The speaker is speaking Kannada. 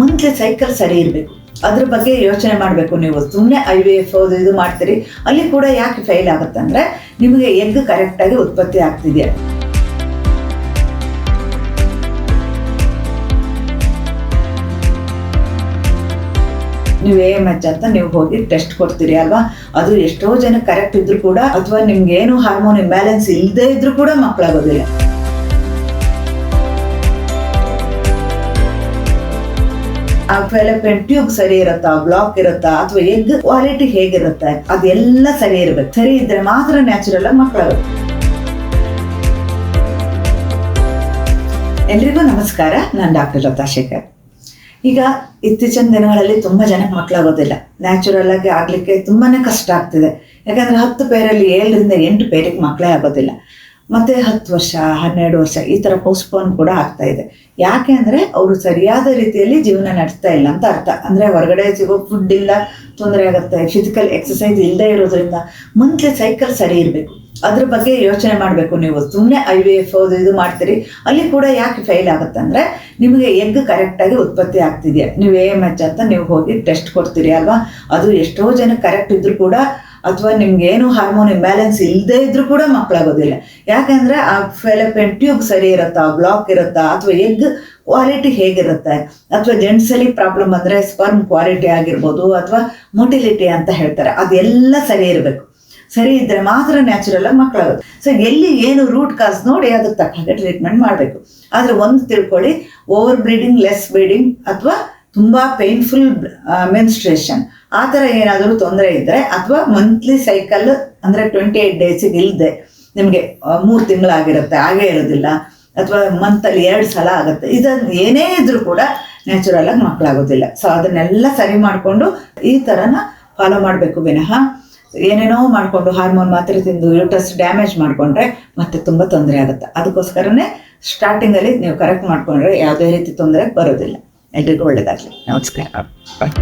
ಮಂತ್ಲಿ ಸೈಕಲ್ ಸರಿ ಇರಬೇಕು. ಅದ್ರ ಬಗ್ಗೆ ಯೋಚನೆ ಮಾಡಬೇಕು ನೀವು. ಸುಮ್ಮನೆ ಐ ವಿ ಎಫ್ ಅದು ಇದು ಮಾಡ್ತೀರಿ. ಅಲ್ಲಿ ಕೂಡ ಯಾಕೆ ಫೈಲ್ ಆಗುತ್ತೆ ಅಂದರೆ ನಿಮಗೆ ಎಗ್ ಕರೆಕ್ಟಾಗಿ ಉತ್ಪತ್ತಿ ಆಗ್ತಿದೆಯಾ? ನೀವು ಎ ಎಂ ಎಚ್ ಅಂತ ನೀವು ಹೋಗಿ ಟೆಸ್ಟ್ ಕೊಡ್ತೀರಿ ಅಲ್ವಾ? ಅದು ಎಷ್ಟೋ ಜನ ಕರೆಕ್ಟ್ ಇದ್ರು ಕೂಡ, ಅಥವಾ ನಿಮ್ಗೆ ಏನು ಹಾರ್ಮೋನ್ ಇಂಬ್ಯಾಲೆನ್ಸ್ ಇಲ್ಲದೆ ಇದ್ರೂ ಕೂಡ ಮಕ್ಕಳಾಗೋದಿಲ್ಲ ಆ ಫೆಲಪೆನ್ ಟ್ಯೂಬ್ ಸರಿ ಇರುತ್ತಾ ಬ್ಲಾಕ್ ಇರುತ್ತಾ, ಅಥವಾ ಎಗ್ ಕ್ವಾಲಿಟಿ ಹೇಗಿರುತ್ತೆ, ಅದೆಲ್ಲ ಸರಿ ಇರಬೇಕು. ಸರಿ ಇದ್ರೆ ಮಾತ್ರ ನ್ಯಾಚುರಲ್ ಆಗಿ ಮಕ್ಕಳು ಎಲ್ರಿಗೂ ನಮಸ್ಕಾರ. ನಾನು ಡಾಕ್ಟರ್ ಲತಾ ಶೇಖರ್. ಈಗ ಇತ್ತೀಚಿನ ದಿನಗಳಲ್ಲಿ ತುಂಬ ಜನಕ್ಕೆ ಮಕ್ಕಳಾಗೋದಿಲ್ಲ. ನ್ಯಾಚುರಲ್ ಆಗಿ ಆಗಲಿಕ್ಕೆ ತುಂಬಾನೇ ಕಷ್ಟ ಆಗ್ತಿದೆ. ಯಾಕಂದ್ರೆ ಹತ್ತು ಪೇರಲ್ಲಿ ಏಳರಿಂದ ಎಂಟು ಪೇರಿಗೆ ಮಕ್ಕಳೇ ಆಗೋದಿಲ್ಲ. ಮತ್ತು ಹತ್ತು ವರ್ಷ, ಹನ್ನೆರಡು ವರ್ಷ ಈ ಥರ ಪೋಸ್ಟ್ಪೋನ್ ಕೂಡ ಆಗ್ತಾ ಇದೆ. ಯಾಕೆ ಅಂದರೆ ಅವರು ಸರಿಯಾದ ರೀತಿಯಲ್ಲಿ ಜೀವನ ನಡೆಸ್ತಾ ಇಲ್ಲ ಅಂತ ಅರ್ಥ. ಅಂದರೆ ಹೊರಗಡೆ ಸಿಗೋ ಫುಡ್ ಇಲ್ಲ, ತೊಂದರೆ ಆಗುತ್ತೆ ಫಿಸಿಕಲ್ ಎಕ್ಸಸೈಸ್ ಇಲ್ಲದೆ ಇರೋದ್ರಿಂದ ಮಂತ್ಲಿ ಸೈಕಲ್ ಸರಿ ಇರಬೇಕು. ಅದ್ರ ಬಗ್ಗೆ ಯೋಚನೆ ಮಾಡಬೇಕು ನೀವು. ಸುಮ್ಮನೆ ಐ ವಿ ಎಫ್ ಇದು ಮಾಡ್ತೀರಿ. ಅಲ್ಲಿ ಕೂಡ ಯಾಕೆ ಫೇಲ್ ಆಗುತ್ತೆ ಅಂದರೆ ನಿಮಗೆ ಎಗ್ ಕರೆಕ್ಟಾಗಿ ಉತ್ಪತ್ತಿ ಆಗ್ತಿದೆಯಾ? ನೀವು ಎ ಎಂ ಅಂತ ನೀವು ಹೋಗಿ ಟೆಸ್ಟ್ ಕೊಡ್ತೀರಿ ಅಲ್ವಾ? ಅದು ಎಷ್ಟೋ ಜನ ಕರೆಕ್ಟ್ ಇದ್ರೂ ಕೂಡ ಅಥವಾ ನಿಮ್ಗೆ ಏನು ಹಾರ್ಮೋನ್ ಇಂಬ್ಯಾಲೆನ್ಸ್ ಇಲ್ಲದೆ ಇದ್ರೂ ಕೂಡ ಮಕ್ಕಳಾಗೋದಿಲ್ಲ. ಯಾಕಂದ್ರೆ ಆ ಫೆಲಪೆನ್ ಟ್ಯೂಬ್ ಸರಿ ಇರುತ್ತಾ ಬ್ಲಾಕ್ ಇರುತ್ತಾ, ಅಥವಾ ಎಗ್ ಕ್ವಾಲಿಟಿ ಹೇಗಿರುತ್ತೆ? ಅಥವಾ ಜೆಂಟ್ಸಲ್ಲಿ ಪ್ರಾಬ್ಲಮ್ ಅಂದರೆ ಸ್ಪರ್ಮ್ ಕ್ವಾಲಿಟಿ ಆಗಿರ್ಬೋದು, ಅಥವಾ ಮೊಟಿಲಿಟಿ ಅಂತ ಹೇಳ್ತಾರೆ. ಅದೆಲ್ಲ ಸರಿ ಇರಬೇಕು. ಸರಿ ಇದ್ದರೆ ಮಾತ್ರ ನ್ಯಾಚುರಲ್ ಆಗಿ ಮಕ್ಕಳಾಗುತ್ತೆ. ಸೊ ಎಲ್ಲಿ ಏನು ರೂಟ್ ಕಾಸ್ ನೋಡಿ ಅದಕ್ಕೆ ತಕ್ಕ ಟ್ರೀಟ್ಮೆಂಟ್ ಮಾಡಬೇಕು. ಆದರೆ ಒಂದು ತಿಳ್ಕೊಳ್ಳಿ ಓವರ್ ಬ್ರೀಡಿಂಗ್ ಲೆಸ್ ಬ್ರೀಡಿಂಗ್ ಅಥವಾ ತುಂಬ ಪೇನ್ಫುಲ್ ಮೆನ್ಸ್ಟ್ರೇಷನ್ ಆ ಥರ ಏನಾದರೂ ತೊಂದರೆ ಇದ್ದರೆ ಅಥವಾ ಮಂತ್ಲಿ ಸೈಕಲ್ ಅಂದರೆ ಟ್ವೆಂಟಿ ಏಯ್ಟ್ ಡೇಸಿಗೆ ಇಲ್ಲದೆ ನಿಮಗೆ ಮೂರು ತಿಂಗಳಾಗಿರುತ್ತೆ, ಹಾಗೇ ಇರೋದಿಲ್ಲ. ಅಥವಾ ಮಂತಲ್ಲಿ ಎರಡು ಸಲ ಆಗುತ್ತೆ. ಇದನ್ನು ಏನೇ ಇದ್ರೂ ಕೂಡ ನ್ಯಾಚುರಲ್ ಆಗಿ ಮಕ್ಕಳಾಗೋದಿಲ್ಲ. ಸೊ ಅದನ್ನೆಲ್ಲ ಸರಿ ಮಾಡಿಕೊಂಡು ಈ ಥರನ ಫಾಲೋ ಮಾಡಬೇಕು ವಿನಃ. ಏನೇನೋ ಮಾಡಿಕೊಂಡು ಹಾರ್ಮೋನ್ ಮಾತ್ರೆ ತಿಂದು ಯೂಟಸ್ ಡ್ಯಾಮೇಜ್ ಮಾಡಿಕೊಂಡ್ರೆ ಮತ್ತೆ ತುಂಬ ತೊಂದರೆ ಆಗುತ್ತೆ. ಅದಕ್ಕೋಸ್ಕರನೇ ಸ್ಟಾರ್ಟಿಂಗಲ್ಲಿ ನೀವು ಕರೆಕ್ಟ್ ಮಾಡಿಕೊಂಡ್ರೆ ಯಾವುದೇ ರೀತಿ ತೊಂದರೆ ಬರೋದಿಲ್ಲ. ಎಲ್ರಿಗೂ ಒಳ್ಳೆಯದಾಗಲಿ ನಮಸ್ಕಾರ. ಬಾಯ್